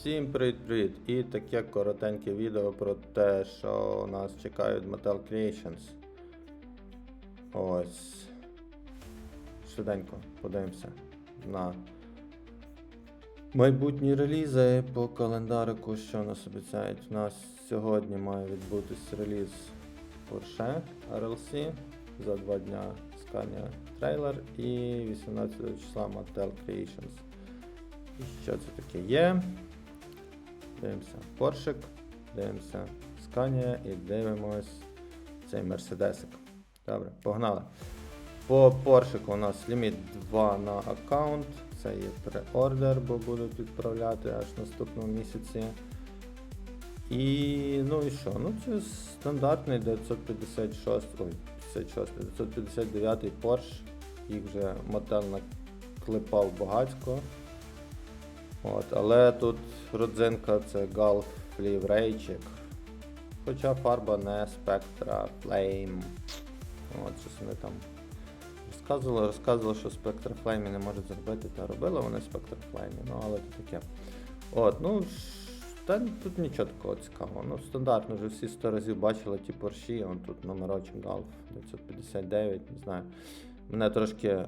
Всім привіт-привіт! І таке коротеньке відео про те, що нас чекають Mattel Creations. Ось. Швиденько подивимося на майбутні релізи по календарику, що нас обіцяють. У нас сьогодні має відбутись реліз Porsche RLC за два дня Scania трейлер і 18 числа Mattel Creations. І що це таке є? Дивимося Поршик, дивимося Scania і дивимось цей Мерседесик. Добре, погнали. По Поршику у нас ліміт 2 на аккаунт. Це є преордер, бо будуть відправляти аж наступному місяці. І ну і що? Ну це стандартний 956, ой, 56, 959 Porsche. Їх вже мотел наклепав багацько. От, але тут родзинка це Gulf Flame Rayчик. Хоча фарба не Spectra Flame. От, щось вони там розказували, розказували, що Spectra Flame не можуть зробити, та робили вони Spectra Flame, ну але то таке. От, ну, та тут нічого такого цікавого. Ну, стандартно вже всі 100 разів бачили ті порші, он тут номерочок Golf 959, не знаю. Мене трошки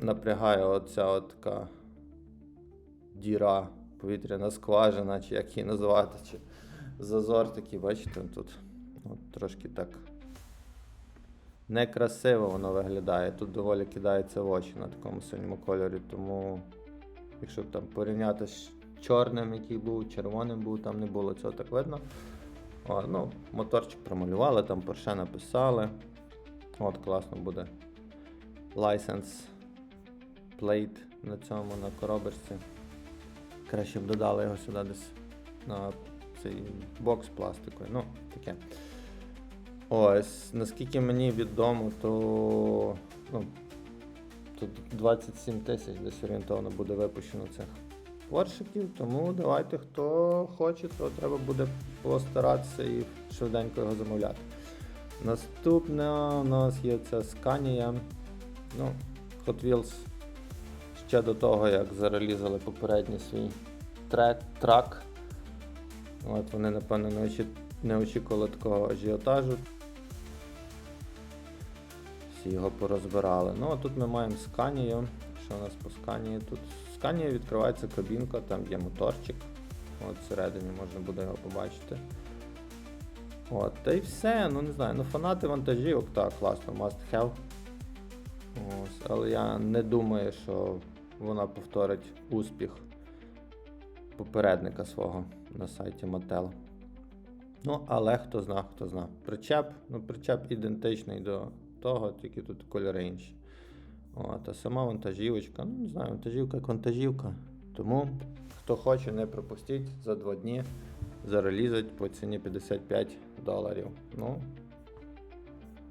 напрягає оця от така діра, повітряна скважина, чи як її назвати, чи зазор такий, бачите, тут от, трошки так некрасиво воно виглядає. Тут доволі кидається в очі на такому синьому кольорі, тому якщо там порівняти з чорним, який був, червоним був, там не було цього так видно. О, ну, моторчик промалювали, там Porsche написали. От, класно буде. License plate на цьому, на коробочці. Краще б додали його сюди десь на цей бокс пластиковий. Ну, таке. Ось, наскільки мені відомо, то, ну, то 27 тисяч десь орієнтовно буде випущено цих поршиків, тому давайте, хто хоче, то треба буде постаратися і швиденько його замовляти. Наступне у нас є ця Scania. Ну, Hot Wheels ще до того, як зарелізали попередній свій трек, трак. От вони, напевно, не, очі... не очікували такого ажіотажу. Всі його порозбирали. Ну, а тут ми маємо Scania. Що у нас по Scania? Тут Scania відкривається кабінка, там є моторчик. От всередині можна буде його побачити. От, та й все, ну не знаю, ну фанати вантажівок, так, класно, must have. Ось, але я не думаю, що вона повторить успіх попередника свого на сайті Mattel. Ну, але хто зна, хто зна. Причеп, ну причеп ідентичний до того, тільки тут кольори інші. От, а сама вантажівочка, ну не знаю, вантажівка як вантажівка. Тому, хто хоче, не пропустіть за два дні зарелізать по ціні 55 доларів. Ну,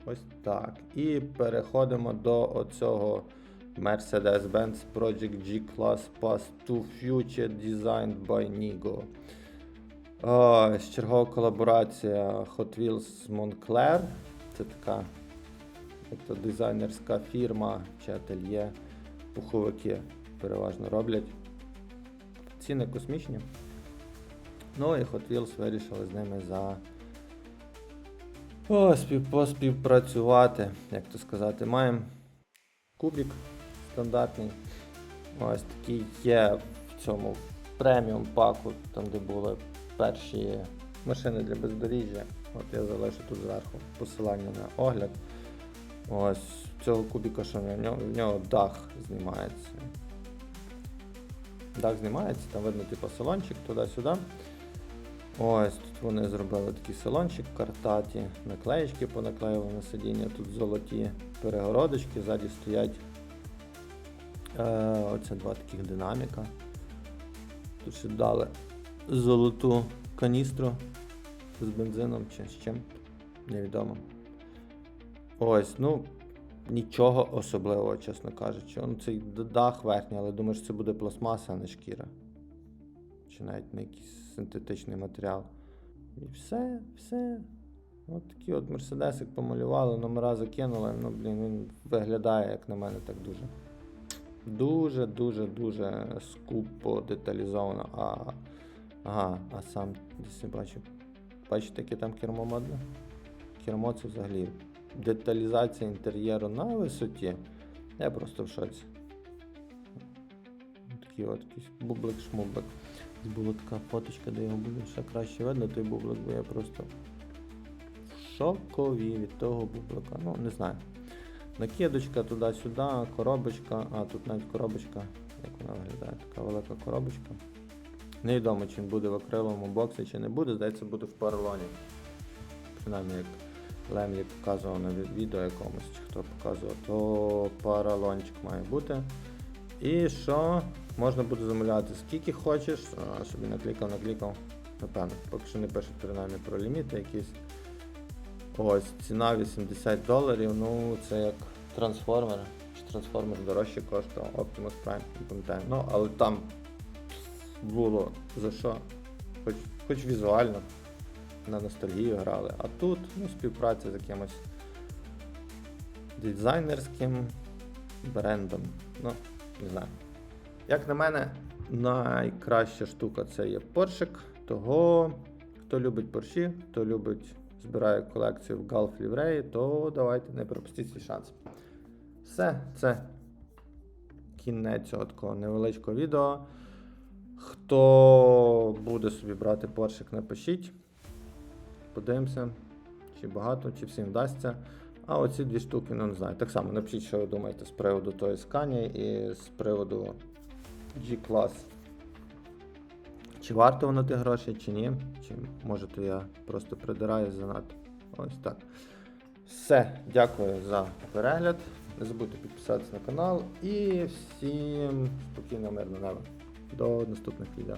ось так. І переходимо до оцього Mercedes-Benz Project G-Class Pass to Future Designed by Nigo. Ось, чергова колаборація Hot Wheels Moncler. Це така як то дизайнерська фірма чи ательє. Пуховики переважно роблять. Ціни космічні. Ну і Hot Wheels вирішили з ними за О, спів, поспівпрацювати, як то сказати. Маємо кубик стандартний. Ось такий є в цьому преміум паку, там де були перші машини для бездоріжжя. От я залишу тут зверху посилання на огляд. Ось цього кубіка, що в нього, в нього дах знімається. Дах знімається, там видно типу салончик туди-сюди. Ось тут вони зробили такий салончик картаті, наклеєчки понаклеїли на сидіння, тут золоті перегородочки, ззаді стоять оце два таких динаміка. Тут ще дали золоту каністру з бензином чи з чим, невідомо. Ось, ну, нічого особливого, чесно кажучи. Ну, цей дах верхній, але думаю, що це буде пластмаса, а не шкіра. Чи навіть не якийсь синтетичний матеріал. І все, все. От такий от мерседесик помалювали, номера закинули. Ну, блін, він виглядає, як на мене, так дуже. Дуже, дуже, дуже скупо деталізовано. А Ага, а сам десь бачив. Бачите, яке там кермо модне? Кермо це взагалі деталізація інтер'єру на висоті. Я просто в шоці. Такий от якийсь бублик-шмублик. Була така фоточка, де його буде ще краще видно, той бублик, бо я просто в шокові від того бублика. Ну, не знаю. Накидочка туди-сюди, коробочка, а тут навіть коробочка, як вона виглядає, така велика коробочка. Невідомо, чи буде в акриловому боксі, чи не буде, здається, буде в поролоні. Принаймні, як Лемлі показував на відео якомусь, чи хто показував, то поролончик має бути. І що? Можна буде замовляти скільки хочеш, щоб наклікав, наклікав. Напевно, поки що не пишуть принаймні про ліміти якісь. Ось, ціна 80 доларів, ну це як трансформер. Чи трансформер дорожче коштував Optimus Prime, не пам'ятаю. Ну, але там було за що. Хоч, хоч візуально на ностальгію грали. А тут ну, співпраця з якимось дизайнерським брендом. Ну, не знаю. Як на мене, найкраща штука це є поршик. Того, хто любить порші, хто любить, збирає колекцію в Golf Livrei, то давайте не пропустіть свій шанс. Все, це кінець цього такого невеличкого відео. Хто буде собі брати поршик, напишіть. Подивимося, чи багато, чи всім вдасться. А оці дві штуки, ну не знаю. Так само напишіть, що ви думаєте з приводу тої скані і з приводу G-Class. Чи варто воно ті грошей, чи ні. Чи може то я просто придираю занадто. Ось так. Все, дякую за перегляд. Не забудьте підписатися на канал і всім спокійного мирного неба. До наступних відео.